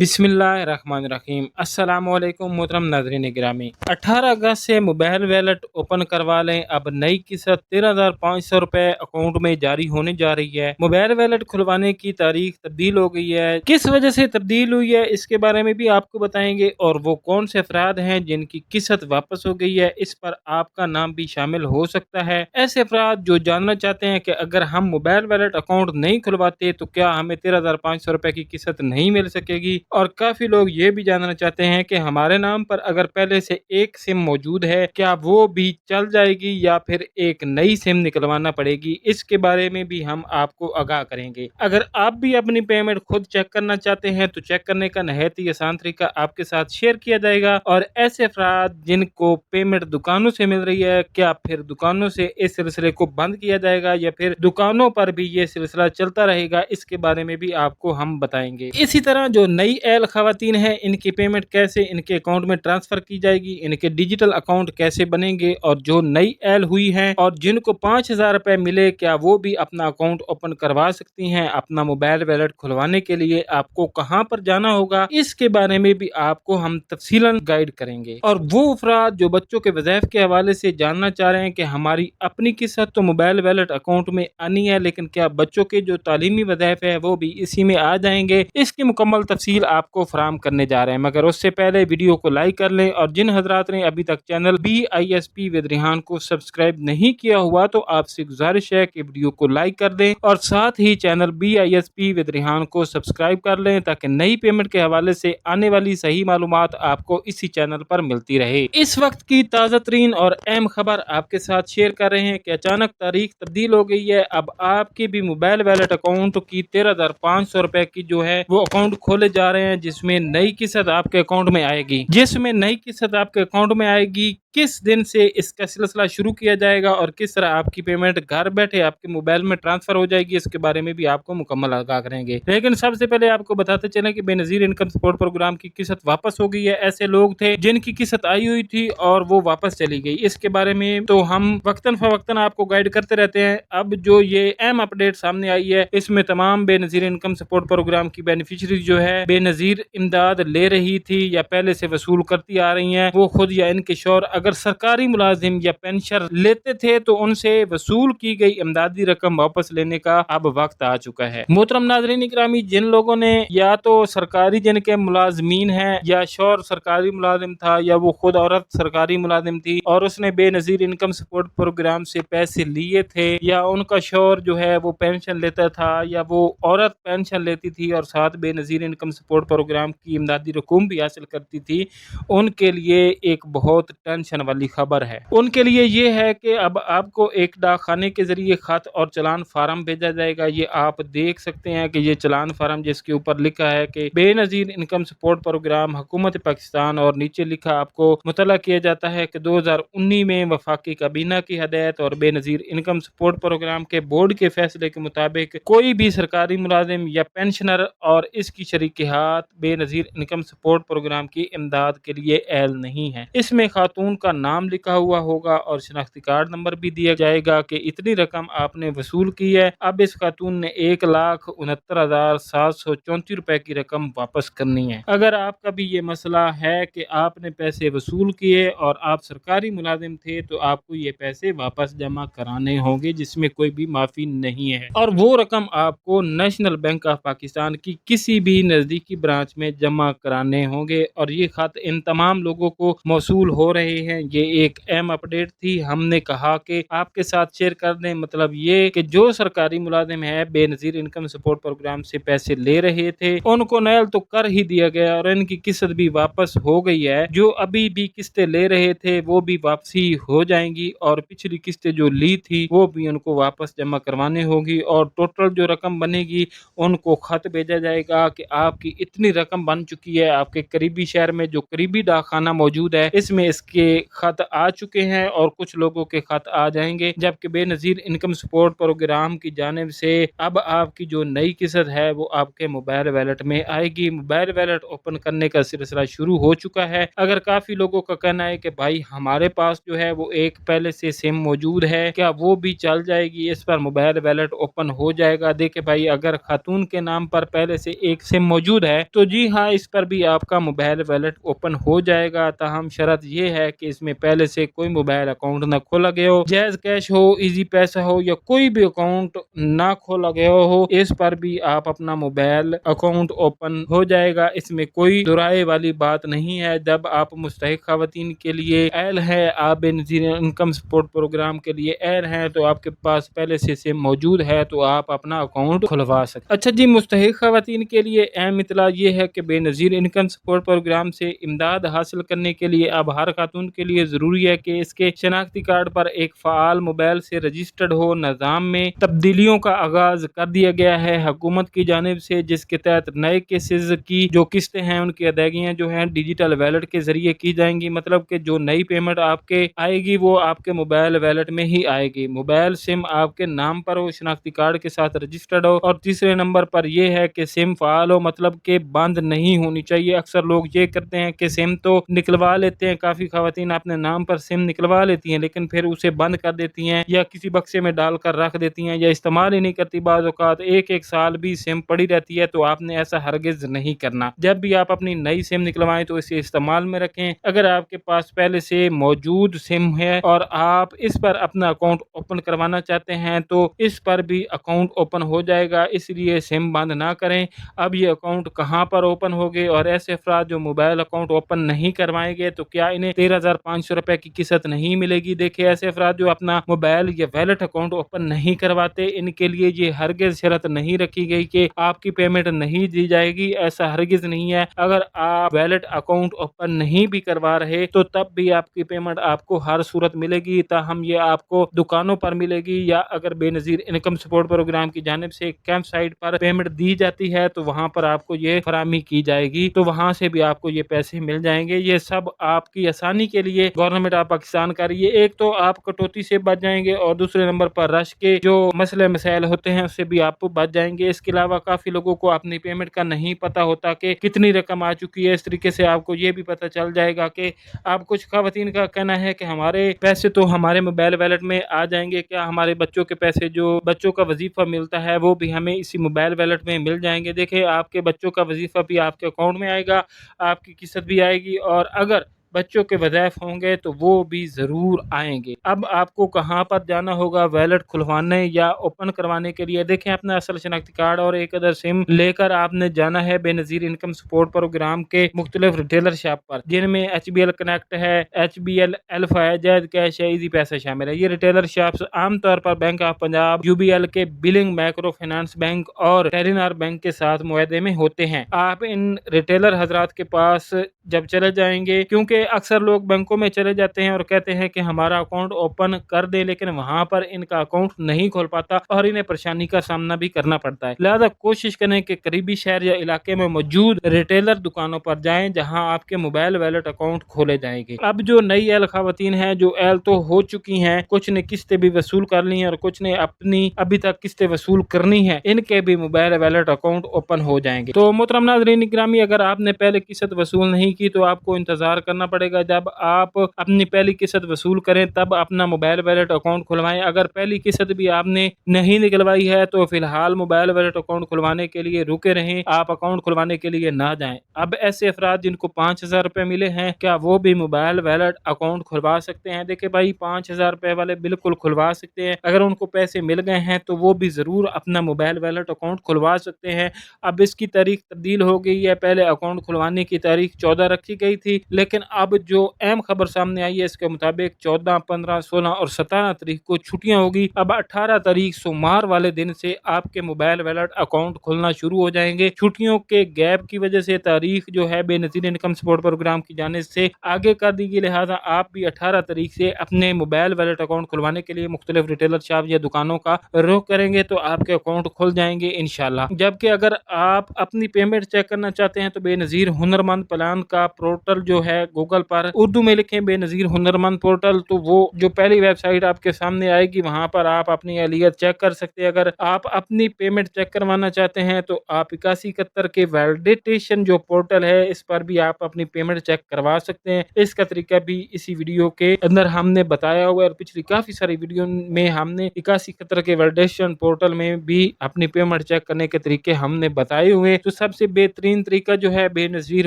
بسم اللہ الرحمن الرحیم۔ السلام علیکم محترم ناظرین گرامی۔ اٹھارہ اگست سے موبائل ویلٹ اوپن کروا لیں۔ اب نئی قسط تیرہ ہزار پانچ سو روپے اکاؤنٹ میں جاری ہونے جا رہی ہے۔ موبائل ویلٹ کھلوانے کی تاریخ تبدیل ہو گئی ہے۔ کس وجہ سے تبدیل ہوئی ہے؟ اس کے بارے میں بھی آپ کو بتائیں گے۔ اور وہ کون سے افراد ہیں جن کی قسط واپس ہو گئی ہے؟ اس پر آپ کا نام بھی شامل ہو سکتا ہے۔ ایسے افراد جو جاننا چاہتے ہیں کہ اگر ہم موبائل ویلٹ اکاؤنٹ نہیں کھلواتے تو کیا ہمیں تیرہ ہزار پانچ سو روپے کی قسط نہیں مل سکے گی؟ اور کافی لوگ یہ بھی جاننا چاہتے ہیں کہ ہمارے نام پر اگر پہلے سے ایک سم موجود ہے، کیا وہ بھی چل جائے گی یا پھر ایک نئی سم نکلوانا پڑے گی؟ اس کے بارے میں بھی ہم آپ کو آگاہ کریں گے۔ اگر آپ بھی اپنی پیمنٹ خود چیک کرنا چاہتے ہیں تو چیک کرنے کا نہایت ہی آسان طریقہ آپ کے ساتھ شیئر کیا جائے گا۔ اور ایسے افراد جن کو پیمنٹ دکانوں سے مل رہی ہے، کیا پھر دکانوں سے اس سلسلے کو بند کیا جائے گا یا پھر دکانوں پر بھی یہ سلسلہ چلتا رہے گا؟ اس کے بارے میں بھی آپ کو ہم بتائیں گے۔ اسی طرح جو نئی ایل خواتین ہیں، ان کی پیمنٹ کیسے ان کے اکاؤنٹ میں ٹرانسفر کی جائے گی، ان کے ڈیجیٹل اکاؤنٹ کیسے بنیں گے، اور جو نئی ایل ہوئی ہیں، اور جن کو پانچ ہزار روپے ملے، کیا وہ بھی اپنا اکاؤنٹ اوپن کروا سکتی ہیں اپنا موبائل ویلٹ کھلوانے کے لیے؟ آپ کو کہاں پر جانا ہوگا؟ اس کے بارے میں بھی آپ کو ہم تفصیل گائیڈ کریں گے۔ اور وہ افراد جو بچوں کے وظائف کے حوالے سے جاننا چاہ رہے ہیں کہ ہماری اپنی قسط تو موبائل ویلٹ اکاؤنٹ میں آنی ہے، لیکن کیا بچوں کے جو تعلیمی وظائف ہے وہ بھی اسی میں آ جائیں گے؟ اس کی مکمل تفصیل آپ کو فراہم کرنے جا رہے ہیں، مگر اس سے پہلے ویڈیو کو لائک کر لیں اور جن حضرات نے ابھی تک channel B I S P with Rehan کو سبسکرائب نہیں کیا ہوا تو آپ سے گزارش ہے کہ ویڈیو کو لائک کر دیں اور ساتھ ہی channel B I S P with Rehan کو سبسکرائب کر لیں تاکہ نئی پیمنٹ کے حوالے سے آنے والی صحیح معلومات آپ کو اسی چینل پر ملتی رہے۔ اس وقت کی تازہ ترین اور اہم خبر آپ کے ساتھ شیئر کر رہے ہیں کہ اچانک تاریخ تبدیل ہو گئی ہے۔ اب آپ کی بھی موبائل ویلٹ اکاؤنٹ کی تیرہ ہزار پانچ سو روپے کی جو ہے وہ اکاؤنٹ کھولے جا رہے ہیں، جس میں نئی قسط آپ کے اکاؤنٹ میں آئے گی۔ جس میں نئی قسط آپ کے اکاؤنٹ میں آئے گی، کس دن سے اس کا سلسلہ شروع کیا جائے گا اور کس طرح آپ کی پیمنٹ گھر بیٹھے آپ کے موبائل میں ٹرانسفر ہو جائے گی، اس کے بارے میں بھی آپ کو مکمل آگاہ کریں گے۔ لیکن سب سے پہلے آپ کو بتاتے چلیں کہ بے نظیر انکم سپورٹ پروگرام کی قسط واپس ہو گئی ہے۔ ایسے لوگ تھے جن کی قسط آئی ہوئی تھی اور وہ واپس چلی گئی۔ اس کے بارے میں تو ہم وقتاً فوقتاً آپ کو گائیڈ کرتے رہتے ہیں۔ اب جو یہ اہم اپڈیٹ سامنے آئی ہے، اس میں تمام Benazir income support programme کی بینیفیشری جو ہے بے نظیر امداد لے رہی تھی یا پہلے سے وصول کرتی آ رہی ہیں، وہ خود یا ان کے شور اگر سرکاری ملازم یا پینشر لیتے تھے تو ان سے وصول کی گئی امدادی رقم واپس لینے کا اب وقت آ چکا ہے۔ محترم ناظرین اکرامی، جن لوگوں نے یا تو سرکاری جن کے ملازمین ہیں یا شور سرکاری ملازم تھا یا وہ خود عورت سرکاری ملازم تھی اور اس نے بے نظیر انکم سپورٹ پروگرام سے پیسے لیے تھے یا ان کا شور جو ہے وہ پینشن لیتا تھا یا وہ عورت پینشن لیتی تھی اور ساتھ Benazir income support support program کی امدادی رقوم بھی حاصل کرتی تھی، ان کے لیے ایک بہت ٹینشن والی خبر ہے۔ ان کے لیے یہ ہے کہ اب آپ کو ایک ڈاک خانے کے ذریعے خط اور چلان فارم بھیجا جائے گا۔ یہ آپ دیکھ سکتے ہیں کہ یہ چلان فارم جس کے اوپر لکھا ہے کہ بے نظیر انکم سپورٹ پروگرام حکومت پاکستان اور نیچے لکھا آپ کو مطلع کیا جاتا ہے کہ دو ہزار انی میں وفاقی کابینہ کی ہدایت اور Benazir income support programme کے بورڈ کے فیصلے کے مطابق کوئی بھی سرکاری ملازم یا پینشنر اور اس کی شریک شریکات بے نظیر انکم سپورٹ پروگرام کی امداد کے لیے اہل نہیں ہے۔ اس میں خاتون کا نام لکھا ہوا ہوگا اور شناختی کارڈ نمبر بھی دیا جائے گا کہ اتنی رقم آپ نے وصول کی ہے۔ اب اس خاتون نے ایک لاکھ انہتر ہزار سات سو چونتی روپے کی رقم واپس کرنی ہے۔ اگر آپ کا بھی یہ مسئلہ ہے کہ آپ نے پیسے وصول کیے اور آپ سرکاری ملازم تھے تو آپ کو یہ پیسے واپس جمع کرانے ہوں گے، جس میں کوئی بھی معافی نہیں ہے۔ اور وہ رقم آپ کو نیشنل بینک آف پاکستان کی کسی بھی نزدیک نزدیکی برانچ میں جمع کرانے ہوں گے اور یہ خط ان تمام لوگوں کو موصول ہو رہے ہیں۔ یہ ایک اہم اپڈیٹ تھی۔ ہم نے کہا کہ آپ کے ساتھ شیئر کر دیں مطلب یہ کہ جو سرکاری ملازم ہے بے نظیر انکم سپورٹ پروگرام سے پیسے لے رہے تھے، ان کو نیل تو کر ہی دیا گیا اور ان کی قسط بھی واپس ہو گئی ہے۔ جو ابھی بھی قسطیں لے رہے تھے، وہ بھی واپسی ہو جائیں گی اور پچھلی قسطیں جو لی تھی، وہ بھی ان کو واپس جمع کروانے ہوگی اور ٹوٹل جو رقم بنے گی، ان کو خط بھیجا جائے گا کہ آپ کی اتنی رقم بن چکی ہے آپ کے قریبی شہر میں جو قریبی ڈاک خانہ موجود ہے، اس میں اس کے خط آ چکے ہیں اور کچھ لوگوں کے خط آ جائیں گے، جبکہ بے نظیر انکم سپورٹ پروگرام کی جانب سے اب آپ کی جو نئی قسط ہے وہ آپ کے موبائل ویلٹ میں آئے گی۔ موبائل ویلٹ اوپن کرنے کا سلسلہ شروع ہو چکا ہے۔ اگر کافی لوگوں کا کہنا ہے کہ بھائی ہمارے پاس جو ہے وہ ایک پہلے سے سم موجود ہے، کیا وہ بھی چل جائے گی؟ اس پر موبائل ویلٹ اوپن ہو جائے گا۔ دیکھیں بھائی، اگر خاتون کے نام پر پہلے سے ایک سم موجود موجود ہے۔ تو جی ہاں اس پر بھی آپ کا موبائل ویلٹ اوپن ہو جائے گا۔ تاہم، شرط یہ ہے کہ اس میں پہلے سے کوئی موبائل اکاؤنٹ نہ کھولا گیا ہو۔ جیز کیش ہو ایزی پیسہ ہو یا کوئی بھی اکاؤنٹ نہ کھولا گیا ہو، اس پر بھی آپ اپنا موبائل اکاؤنٹ اوپن ہو جائے گا۔ اس میں کوئی درائے والی بات نہیں ہے۔ جب آپ مستحق خواتین کے لیے ایل ہے آپ بے نظیر انکم سپورٹ پروگرام کے لیے ایل ہیں، تو آپ کے پاس پہلے سے موجود ہے، تو آپ اپنا اکاؤنٹ کھلوا سکتے اچھا جی مستحق خواتین کے لیے اہم اطلاع یہ ہے کہ بے نظیر انکم سپورٹ پروگرام سے امداد حاصل کرنے کے لیے اب ہر خاتون کے لیے ضروری ہے کہ اس کے شناختی کارڈ پر ایک فعال موبائل سے رجسٹرڈ ہو نظام میں تبدیلیوں کا آغاز کر دیا گیا ہے۔ حکومت کی جانب سے جس کے تحت نئے کیسز کی جو قسطیں ہیں، ان کی ادائیگیاں جو ہیں ڈیجیٹل ویلٹ کے ذریعے کی جائیں گی۔ مطلب کہ جو نئی پیمنٹ آپ کے آئے گی، وہ آپ کے موبائل ویلٹ میں ہی آئے گی۔ موبائل سم آپ کے نام پر ہو، شناختی کارڈ کے ساتھ رجسٹرڈ ہو۔ اور تیسرے نمبر پر یہ ہے کہ سم فعال ہو مطلب کہ بند نہیں ہونی چاہیے۔ اکثر لوگ یہ کرتے ہیں کہ سم تو نکلوا لیتے ہیں۔ کافی خواتین اپنے نام پر سم نکلوا لیتی ہیں، لیکن پھر اسے بند کر دیتی ہیں یا کسی بکسے میں ڈال کر رکھ دیتی ہیں یا استعمال ہی نہیں کرتی۔ بعض اوقات ایک ایک سال بھی سم پڑی رہتی ہے تو آپ نے ایسا ہرگز نہیں کرنا۔ جب بھی آپ اپنی نئی سم نکلوائیں تو اسے استعمال میں رکھیں۔ اگر آپ کے پاس پہلے سے موجود سم ہے اور آپ اس پر اپنا اکاؤنٹ اوپن کروانا چاہتے ہیں تو اس پر بھی اکاؤنٹ اوپن ہو جائے گا۔ اس لیے سم بند نہ کریں۔ اب یہ اکاؤنٹ کہاں پر اوپن ہوگے اور ایسے افراد جو موبائل اکاؤنٹ اوپن نہیں کروائیں گے تو کیا انہیں تیرہ ہزار پانچ سو روپے کی قسط نہیں ملے گی؟ دیکھیں ایسے افراد جو اپنا موبائل یا ویلٹ اکاؤنٹ اوپن نہیں کرواتے، ان کے لیے یہ ہرگز شرط نہیں رکھی گئی کہ آپ کی پیمنٹ نہیں دی جائے گی، ایسا ہرگز نہیں ہے۔ اگر آپ ویلٹ اکاؤنٹ اوپن نہیں بھی کروا رہے تو تب بھی آپ کی پیمنٹ آپ کو ہر صورت ملے گی، تاہم یہ آپ کو دکانوں پر ملے گی یا اگر بے نظیر انکم سپورٹ پروگرام کی جانب سے کیمپ سائٹ پر پیمنٹ دی جاتی ہے تو وہاں پر آپ کو کو یہ فراہمی کی جائے گی، تو وہاں سے بھی آپ کو یہ پیسے مل جائیں گے۔ یہ سب آپ کی آسانی کے لیے گورنمنٹ آف پاکستان کا رہی ہے۔ ایک تو آپ کٹوتی سے بچ جائیں گے اور دوسرے نمبر پر رش کے جو مسئلے مسائل ہوتے ہیں، اس سے بھی آپ بچ جائیں گے۔ اس کے علاوہ کافی لوگوں کو اپنی پیمنٹ کا نہیں پتا ہوتا کہ کتنی رقم آ چکی ہے۔ اس طریقے سے آپ کو یہ بھی پتا چل جائے گا کہ آپ کچھ خواتین کا کہنا ہے کہ ہمارے پیسے تو ہمارے موبائل ویلٹ میں آ جائیں گے۔ کیا ہمارے بچوں کے پیسے جو بچوں کا وظیفہ ملتا ہے، وہ بھی ہمیں اسی موبائل ویلٹ میں مل جائیں گے۔ دیکھیں، آپ کے بچوں کا وظیفہ بھی آپ کے اکاؤنٹ میں آئے گا، آپ کی قسط بھی آئے گی اور اگر بچوں کے وظائف ہوں گے تو وہ بھی ضرور آئیں گے۔ اب آپ کو کہاں پر جانا ہوگا؟ ویلٹ کھلوانے یا اوپن کروانے کے لیے؟ دیکھیں اپنا اصل شناختی کارڈ اور ایک ادر سم لے کر آپ نے جانا ہے بے نظیر انکم سپورٹ پروگرام کے مختلف ریٹیلر شاپ پر، جن میں ایچ بی ایل کنیکٹ ہے، ایچ بی ایل ایلف ہے جید کیش ہے، ایزی پیسہ شامل ہے یہ ریٹیلر شاپس عام طور پر bank of Punjab, U B L کے بلنگ مائکرو فائنانس بینک اور ٹیرینار بینک کے ساتھ معاہدے میں ہوتے ہیں۔ آپ ان ریٹیلر حضرات کے پاس جب چلے جائیں گے، کیونکہ اکثر لوگ بینکوں میں چلے جاتے ہیں اور کہتے ہیں کہ ہمارا اکاؤنٹ اوپن کر دے، لیکن وہاں پر ان کا اکاؤنٹ نہیں کھول پاتا اور انہیں پریشانی کا سامنا بھی کرنا پڑتا ہے۔ لہذا کوشش کریں کہ قریبی شہر یا علاقے میں موجود ریٹیلر دکانوں پر جائیں جہاں آپ کے موبائل ویلٹ اکاؤنٹ کھولے جائیں گے۔ اب جو نئی ایل خواتین ہیں، جو ایل تو ہو چکی ہیں، کچھ نے قسطیں بھی وصول کر لی ہیں اور کچھ نے اپنی ابھی تک قسطیں وصول کرنی ہے ان کے بھی موبائل ویلٹ اکاؤنٹ اوپن ہو جائیں گے۔ تو محترم ناظرین گرامی، اگر آپ نے پہلے قسط وصول نہیں کی تو آپ کو انتظار کرنا پڑے گا۔ جب آپ اپنی پہلی قسط وصول کریں، تب اپنا موبائل ویلٹ اکاؤنٹ کھلوائیں۔ اگر پہلی قسط بھی آپ نے نہیں نکلوائی ہے، تو فی الحال موبائل ویلٹ اکاؤنٹ کھلوانے کے لیے رکے رہیں۔ آپ اکاؤنٹ کھلوانے کے لیے نہ جائیں۔ اب ایسے افراد جن کو پانچ ہزار روپے ملے ہیں، کیا وہ بھی موبائل ویلٹ اکاؤنٹ کھلوا سکتے ہیں؟ دیکھیں بھائی، پانچ ہزار روپے والے بالکل کھلوا سکتے ہیں۔ اگر ان کو پیسے مل گئے ہیں، تو وہ بھی ضرور اپنا موبائل ویلٹ اکاؤنٹ کھلوا سکتے ہیں۔ اب اس کی تاریخ تبدیل ہو گئی ہے۔ پہلے اکاؤنٹ کھلوانے کی تاریخ چودہ رکھی گئی تھی۔ لیکن اب جو اہم خبر سامنے آئی ہے، اس کے مطابق چودہ، پندرہ، سولہ اور ستارہ تاریخ کو چھٹیاں ہوگی۔ اب اٹھارہ تاریخ سوموار والے دن سے آپ کے موبائل ویلٹ اکاؤنٹ کھلنا شروع ہو جائیں گے۔ چھٹیوں کے گیپ کی وجہ سے تاریخ جو ہے، بے نظیر انکم سپورٹ پروگرام کی جانب سے آگے کر دی گئی۔ لہٰذا آپ بھی اٹھارہ تاریخ سے اپنے موبائل ویلٹ اکاؤنٹ کھلوانے کے لیے مختلف ریٹیلر شاپ یا دکانوں کا رخ کریں گے تو آپ کے اکاؤنٹ کھل جائیں گے انشاءاللہ۔ جبکہ اگر آپ اپنی پیمنٹ چیک کرنا چاہتے ہیں تو بے نظیر ہنرمند پلان کا پورٹل جو ہے گوگل پر اردو میں لکھیں بے نظیر ہنرمند پورٹل، تو وہ جو پہلی ویب سائٹ آپ کے سامنے آئے گی، وہاں پر آپ اپنی اہلیت چیک کر سکتے ہیں۔ اگر آپ اپنی پیمنٹ چیک کروانا چاہتے ہیں، تو آپ اکاسی اکہتر کے ویلڈیٹیشن جو پورٹل ہے، اس پر بھی آپ اپنی پیمنٹ چیک کروا سکتے ہیں۔ اس کا طریقہ بھی اسی ویڈیو کے اندر ہم نے بتایا ہوا ہے۔ اور پچھلی کافی ساری ویڈیو میں ہم نے اکاسی اکہتر کے ویلڈیشن پورٹل میں بھی اپنی پیمنٹ چیک کرنے کے طریقے ہم نے بتائے ہوئے تو سب سے بہترین طریقہ جو ہے، بے نظیر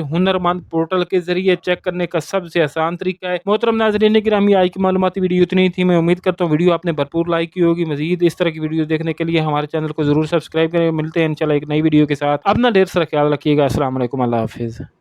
ہنرمند پورٹل کے ذریعے چیک کرنے کا سب سے آسان طریقہ ہے۔ محترم ناظرین گرامی، آج کی معلوماتی ویڈیو اتنی تھی۔ میں امید کرتا ہوں ویڈیو آپ نے بھرپور لائک کی ہوگی۔ مزید اس طرح کی ویڈیو دیکھنے کے لیے ہمارے چینل کو ضرور سبسکرائب کریں۔ ملتے ہیں انشاءاللہ ایک نئی ویڈیو کے ساتھ۔ اپنا ڈھیر سارا خیال رکھیے گا۔ السلام علیکم۔ اللہ حافظ۔